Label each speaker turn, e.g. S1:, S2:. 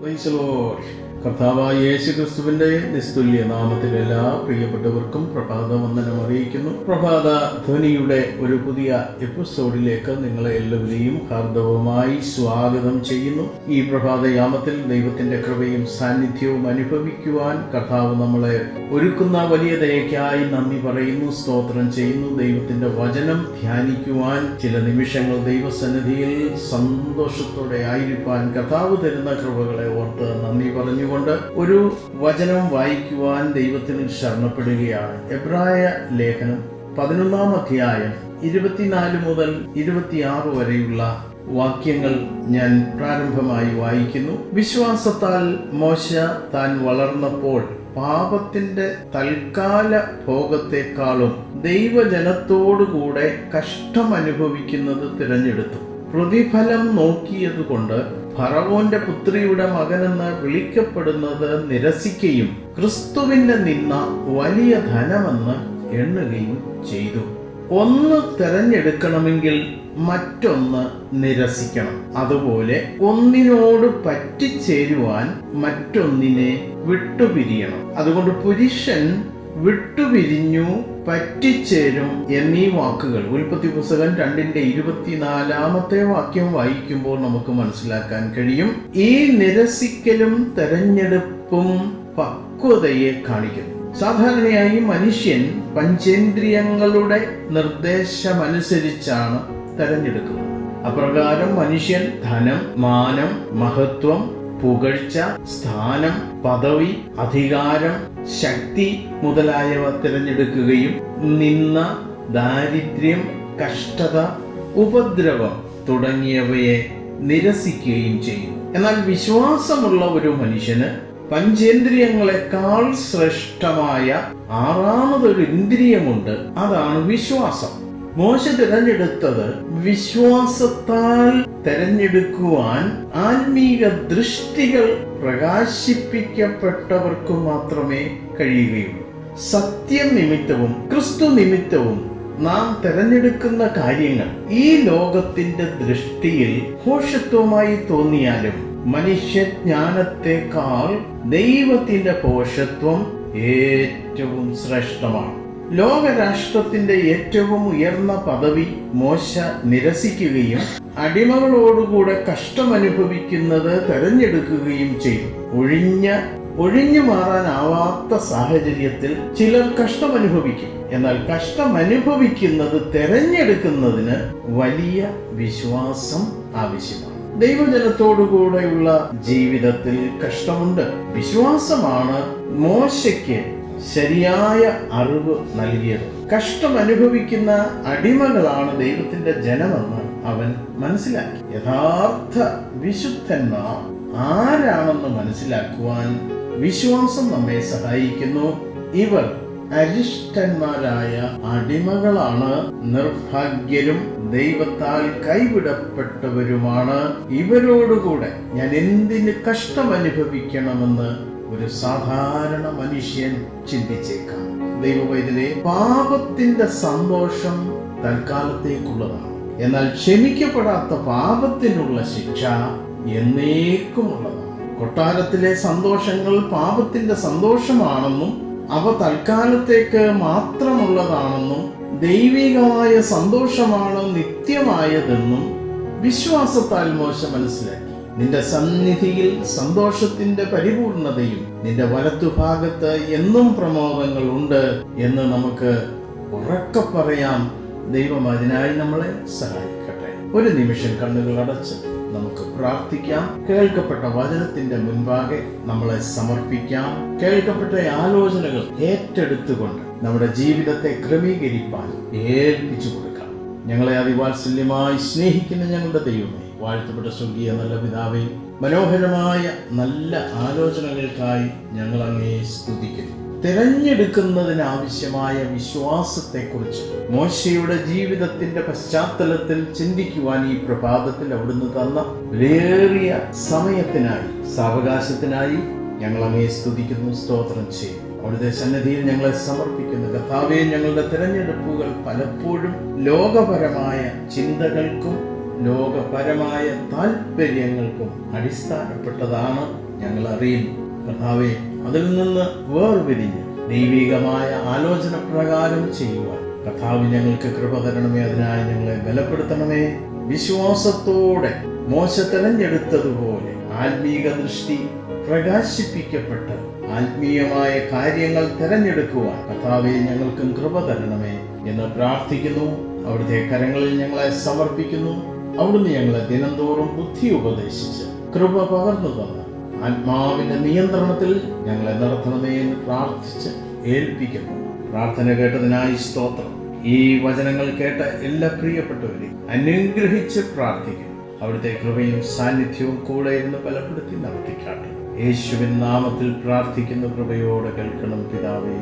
S1: Praise the Lord. കർത്താവായ യേശു ക്രിസ്തുവിന്റെ നിസ്തുല്യ നാമത്തിൽ എല്ലാ പ്രിയപ്പെട്ടവർക്കും പ്രഭാത വന്ദനം അറിയിക്കുന്നു. പ്രഭാത ധ്വനിയുടെ ഒരു പുതിയ എപ്പിസോഡിലേക്ക് നിങ്ങളെ എല്ലാവരെയും ഹാർദവമായി സ്വാഗതം ചെയ്യുന്നു. ഈ പ്രഭാതയാമത്തിൽ ദൈവത്തിന്റെ കൃപയും സാന്നിധ്യവും അനുഭവിക്കുവാൻ കർത്താവ് നമ്മളെ ഒരുക്കുന്ന വലിയ ദയക്കായി നന്ദി പറയുന്നു സ്തോത്രം ചെയ്യുന്നു. ദൈവത്തിന്റെ വചനം ധ്യാനിക്കുവാൻ ചില നിമിഷങ്ങൾ ദൈവസന്നിധിയിൽ സന്തോഷത്തോടെ ആയിരിക്കാൻ കർത്താവ് തരുന്ന കൃപകളെ ഓർത്ത് നന്ദി പറഞ്ഞുകൊണ്ട് ഒരു വചനം വായിക്കുവാൻ ദൈവത്തിൽ ശരണപ്പെടുകയാണ്. എബ്രായ ലേഖനം പതിനൊന്നാം അധ്യായം ഇരുപത്തിനാല് മുതൽ ഇരുപത്തിയാറ് വരെയുള്ള വാക്യങ്ങൾ ഞാൻ പ്രാരംഭമായി വായിക്കുന്നു. വിശ്വാസത്താൽ മോശ താൻ വളർന്നപ്പോൾ പാപത്തിന്റെ തൽക്കാല ഭോഗത്തെക്കാളും ദൈവജനത്തോടുകൂടെ കഷ്ടം അനുഭവിക്കുന്നത് തിരഞ്ഞെടുത്തു. പ്രതിഫലം നോക്കിയതുകൊണ്ട് ഫറവോന്റെ പുത്രിയുടെ മകനെന്ന് വിളിക്കപ്പെടുന്നത് നിരസിക്കുകയും ക്രിസ്തുവിന്റെ നിന്ന വലിയ ധനമെന്ന് എണ്ണുകയും ചെയ്തു. ഒന്ന് തെരഞ്ഞെടുക്കണമെങ്കിൽ മറ്റൊന്ന് നിരസിക്കണം. അതുപോലെ ഒന്നിനോട് പറ്റിച്ചേരുവാൻ മറ്റൊന്നിനെ വിട്ടുപിരിയണം. അതുകൊണ്ട് പുരുഷൻ വിട്ടുപിരിഞ്ഞു പറ്റിച്ചേരും എന്നീ വാക്കുകൾ. ഉൽപ്പത്തി പുസ്തകം രണ്ടിന്റെ ഇരുപത്തിനാലാമത്തെ വാക്യം വായിക്കുമ്പോൾ നമുക്ക് മനസ്സിലാക്കാൻ കഴിയും. ഈ നിരസിക്കലും തെരഞ്ഞെടുപ്പും പക്വതയെ കാണിക്കുന്നു. സാധാരണയായി മനുഷ്യൻ പഞ്ചേന്ദ്രിയങ്ങളുടെ നിർദ്ദേശമനുസരിച്ചാണ് തെരഞ്ഞെടുക്കുന്നത്. അപ്രകാരം മനുഷ്യൻ ധനം മാനം മഹത്വം പുകഴ്ച സ്ഥാനം പദവി അധികാരം ശക്തി മുതലായവ തിരഞ്ഞെടുക്കുകയും നിന്ന ദാരിദ്ര്യം കഷ്ടത ഉപദ്രവം തുടങ്ങിയവയെ നിരസിക്കുകയും ചെയ്യും. എന്നാൽ വിശ്വാസമുള്ള ഒരു മനുഷ്യന് പഞ്ചേന്ദ്രിയങ്ങളെക്കാൾ ശ്രേഷ്ഠമായ ആറാമതൊരു ഇന്ദ്രിയമുണ്ട്. അതാണ് വിശ്വാസം. മോശ തിരഞ്ഞെടുത്തത് വിശ്വാസത്താൽ തെരഞ്ഞെടുക്കുവാൻ ആത്മീക ദൃഷ്ടികൾ പ്രകാശിപ്പിക്കപ്പെട്ടവർക്ക് മാത്രമേ കഴിയുകയുള്ളൂ. സത്യം നിമിത്തവും ക്രിസ്തു നിമിത്തവും നാം തെരഞ്ഞെടുക്കുന്ന കാര്യങ്ങൾ ഈ ലോകത്തിന്റെ ദൃഷ്ടിയിൽ ഘോഷത്വമായി തോന്നിയാലും മനുഷ്യജ്ഞാനത്തെക്കാൾ ദൈവത്തിന്റെ പോഷത്വം ഏറ്റവും ശ്രേഷ്ഠമാണ്. ലോകരാഷ്ട്രത്തിന്റെ ഏറ്റവും ഉയർന്ന പദവി മോശ നിരസിക്കുകയും അടിമകളോടുകൂടെ കഷ്ടമനുഭവിക്കുന്നത് തെരഞ്ഞെടുക്കുകയും ചെയ്തു. ഒഴിഞ്ഞ ഒഴിഞ്ഞു മാറാനാവാത്ത സാഹചര്യത്തിൽ ചിലർ കഷ്ടമനുഭവിക്കും. എന്നാൽ കഷ്ടമനുഭവിക്കുന്നത് തെരഞ്ഞെടുക്കുന്നതിന് വലിയ വിശ്വാസം ആവശ്യമാണ്. ദൈവജനത്തോടുകൂടെയുള്ള ജീവിതത്തിൽ കഷ്ടമുണ്ട്. വിശ്വാസമാണ് മോശയ്ക്ക് ശരിയായ അറിവ് നൽകിയത്. കഷ്ടം അനുഭവിക്കുന്ന അടിമകളാണ് ദൈവത്തിന്റെ ജനമെന്ന് അവൻ മനസ്സിലാക്കി. യഥാർത്ഥ വിശുദ്ധന്മാർ ആരാണെന്ന് മനസ്സിലാക്കുവാൻ വിശ്വാസം നമ്മെ സഹായിക്കുന്നു. ഇവർ അരിഷ്ടന്മാരായ അടിമകളാണ്. നിർഭാഗ്യരും ദൈവത്താൽ കൈവിടപ്പെട്ടവരുമാണ്. ഇവരോടുകൂടെ ഞാൻ എന്തിന് കഷ്ടം അനുഭവിക്കണമെന്ന് ഒരു സാധാരണ മനുഷ്യൻ ചിന്തിച്ചേക്കാം. ദൈവവൈദ്യരെ പാപത്തിന്റെ സന്തോഷം തൽക്കാലത്തേക്കുള്ളതാണ്. എന്നാൽ ക്ഷമിക്കപ്പെടാത്ത പാപത്തിനുള്ള ശിക്ഷ എന്നേക്കുമുള്ളതാണ്. കൊട്ടാരത്തിലെ സന്തോഷങ്ങൾ പാപത്തിന്റെ സന്തോഷമാണെന്നും അവ തൽക്കാലത്തേക്ക് മാത്രമുള്ളതാണെന്നും ദൈവികമായ സന്തോഷമാണ് നിത്യമായതെന്നും വിശ്വാസത്താൽ മോശം മനസ്സിലാക്കി. നിന്റെ സന്നിധിയിൽ സന്തോഷത്തിന്റെ പരിപൂർണതയും നിന്റെ വലത്തുഭാഗത്ത് എന്നും പ്രമോദങ്ങൾ ഉണ്ട് എന്ന് നമുക്ക് ഉറക്കെ പറയാം. ദൈവം അതിനായി നമ്മളെ സഹായിക്കട്ടെ. ഒരു നിമിഷം കണ്ണുകൾ അടച്ച് നമുക്ക് പ്രാർത്ഥിക്കാം. കേൾക്കപ്പെട്ട വചനത്തിന്റെ മുൻപാകെ നമ്മളെ സമർപ്പിക്കാം. കേൾക്കപ്പെട്ട ആലോചനകൾ ഏറ്റെടുത്തുകൊണ്ട് നമ്മുടെ ജീവിതത്തെ ക്രമീകരിപ്പാൻ ഏൽപ്പിച്ചു കൊടുക്കാം. ഞങ്ങളെ അതിവാത്സല്യമായി സ്നേഹിക്കുന്ന ഞങ്ങളുടെ ദൈവമേ വാഴ്ത്തപ്പെട്ട സ്വർഗീയ നല്ല പിതാവേ മനോഹരമായ നല്ല ആലോചനകൾക്കായി ഞങ്ങൾ അങ്ങേ സ്തുതിക്കുന്നു. തിരഞ്ഞെടുക്കുന്നതിനാവശ്യമായ വിശ്വാസത്തെക്കുറിച്ച് മോശയുടെ ജീവിതത്തിന്റെ പശ്ചാത്തലത്തിൽ ചിന്തിക്കുവാൻ ഈ പ്രഭാതത്തിൽ അവിടുന്ന് തന്ന വിലയേറിയ സമയത്തിനായി സാവകാശത്തിനായി ഞങ്ങൾ അങ്ങേ സ്തുതിക്കുന്നു സ്തോത്രം ചെയ്യും അവിടുത്തെ സന്നദ്ധിയിൽ ഞങ്ങളെ സമർപ്പിക്കുന്നു. കഥാവെ ഞങ്ങളുടെ തിരഞ്ഞെടുപ്പുകൾ പലപ്പോഴും ലോകപരമായ ചിന്തകൾക്കും ലോകപരമായ താല്പര്യങ്ങൾക്കും അടിസ്ഥാനപ്പെട്ടതാണ് ഞങ്ങൾ അറിയുന്നു കർത്താവെ അതിൽ നിന്ന് വേർപിരിഞ്ഞ് ദൈവികമായ ആലോചന പ്രകാരം ചെയ്യുവാൻ കർത്താവ് ഞങ്ങൾക്ക് കൃപ തരണമേ അതിനായി ഞങ്ങളെ ബലപ്പെടുത്തണമേ. വിശ്വാസത്തോടെ മോശ തെരഞ്ഞെടുത്തതുപോലെ ആത്മീക ദൃഷ്ടി പ്രകാശിപ്പിക്കപ്പെട്ട് ആത്മീയമായ കാര്യങ്ങൾ തെരഞ്ഞെടുക്കുവാൻ കർത്താവെ ഞങ്ങൾക്കും കൃപ തരണമേ എന്ന് പ്രാർത്ഥിക്കുന്നു. അവിടുത്തെ കരങ്ങളിൽ ഞങ്ങളെ സമർപ്പിക്കുന്നു. അവിടുന്ന് ഞങ്ങളെ ദിനംതോറും ബുദ്ധി ഉപദേശിച്ച് കൃപ പകർന്നു തന്ന് ആത്മാവിന്റെ നിയന്ത്രണത്തിൽ ഞങ്ങളെ നടത്തണമേ എന്ന് പ്രാർത്ഥിച്ച് ഏൽപ്പിക്കുന്നു. പ്രാർത്ഥന കേട്ടതിനായി സ്തോത്രം. ഈ വചനങ്ങൾ കേട്ട എല്ലാ പ്രിയപ്പെട്ടവരെയും അനുഗ്രഹിച്ച് പ്രാർത്ഥിക്കും അവിടുത്തെ കൃപയും സാന്നിധ്യവും കൂടെ ഇരുന്ന് ബലപ്പെടുത്തി നടത്തിക്കാട്ടെ. യേശുവിൻ നാമത്തിൽ പ്രാർത്ഥിക്കുന്ന കൃപയോടെ കേൾക്കണം പിതാവേ.